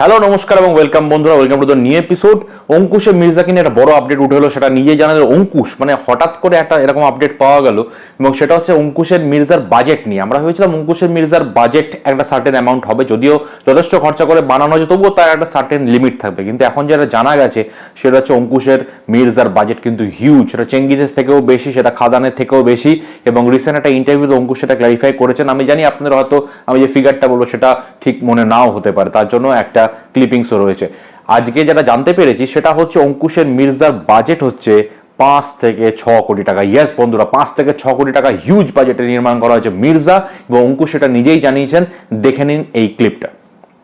Hello, নমস্কার এবং welcome বন্ধুরা, welcome to the new episode. অঙ্কুশের মির্জাকে নিয়ে একটা বড় আপডেট উঠে হলো সেটা নিজেই জানা অঙ্কুশ মানে হঠাৎ করে একটা এরকম আপডেট পাওয়া গেল, এবং সেটা হচ্ছে অঙ্কুশের মির্জার বাজেট নিয়ে। আমরা ভেবেছিলাম অঙ্কুশের মির্জার বাজেট একটা সার্টেন অ্যামাউন্ট হবে, যদিও যথেষ্ট খরচা করে বানানো হয়েছে, তবুও তার একটা সার্টেন লিমিট থাকবে। কিন্তু এখন যেটা জানা গেছে, সেটা হচ্ছে অঙ্কুশের মির্জার বাজেট কিন্তু হিউজ সেটা চেঙ্গিজেস থেকেও বেশি, সেটা খাদানের থেকেও বেশি, এবং রিসেন্ট একটা ইন্টারভিউতে অঙ্কুশ সেটা ক্লারিফাই করেছেন। আমি জানি আপনাদের হয়তো, আমি যে ফিগারটা বলব, সেটা ঠিক মনে নাও হতে পারে। তার জন্য একটা ক্লিপিংসও রয়েছে। আজকে যেটা জানতে পেরেছি, সেটা হচ্ছে অঙ্কুশের মির্জার বাজেট হচ্ছে পাঁচ থেকে ছ কোটি টাকা। ইয়াস বন্ধুরা, পাঁচ থেকে ছ কোটি টাকা হিউজ বাজেটে নির্মাণ করা হয়েছে মির্জা, এবং অঙ্কুশ সেটা নিজেই জানিয়েছেন। দেখে নিন এই ক্লিপটা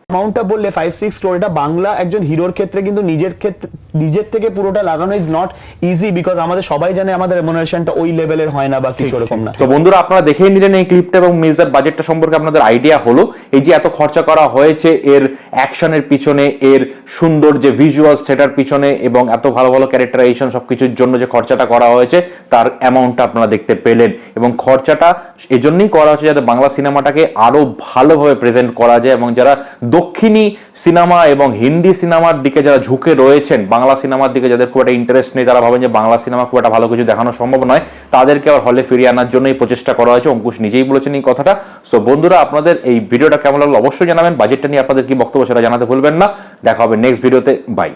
অ্যামাউন্টটা বললে ফাইভ সিক্স ক্রোর এটা বাংলা একজন হিরোর ক্ষেত্রে কিন্তু নিজের ক্ষেত্রে নিজের থেকে পুরোটা লাগানো ইজ নট ইজি বিকজ আমাদের সবাই জানে আমাদের রেমুনারেশনটা ওই লেভেলের হয় না বা কিছু এরকম না। তো বন্ধুরা আপনারা দেখেই নিলেন এই ক্লিপটা এবং মির্জার বাজেটটা সম্পর্কে আপনাদের আইডিয়া হলো। এই যে এত খরচা করা হয়েছে এর অ্যাকশনের পিছনে এর সুন্দর যে ভিজুয়াল সেটার পিছনে এবং এত ভালো ভালো ক্যারেক্টারাইজেশন সবকিছুর জন্য যে খরচাটা করা হয়েছে তার অ্যামাউন্টটা আপনারা দেখতে পেলেন। এবং খরচাটা এজন্যই করা হচ্ছে যাতে বাংলা সিনেমাটাকে আরও ভালোভাবে প্রেজেন্ট করা যায় এবং যারা দক্ষিণী সিনেমা এবং হিন্দি সিনেমার দিকে যারা ঝুঁকে রয়েছেন, বাংলা সিনেমার দিকে যাদের খুব একটা ইন্টারেস্ট নেই, তারা ভাবেন যে বাংলা সিনেমা খুব একটা ভালো কিছু দেখানো সম্ভব নয়, তাদেরকে আবার হলে ফিরিয়ে আনার জন্য এই প্রচেষ্টা করা হয়েছে। অঙ্কুশ নিজেই বলেছেন এই কথাটা। সো বন্ধুরা, আপনাদের এই ভিডিওটা কেমন লাগল অবশ্যই জানাবেন। বাজেটটা নিয়ে আপনাদের কি বক্তব্য সেটা জানাতে ভুলবেন না। দেখা হবে নেক্সট ভিডিওতে বাই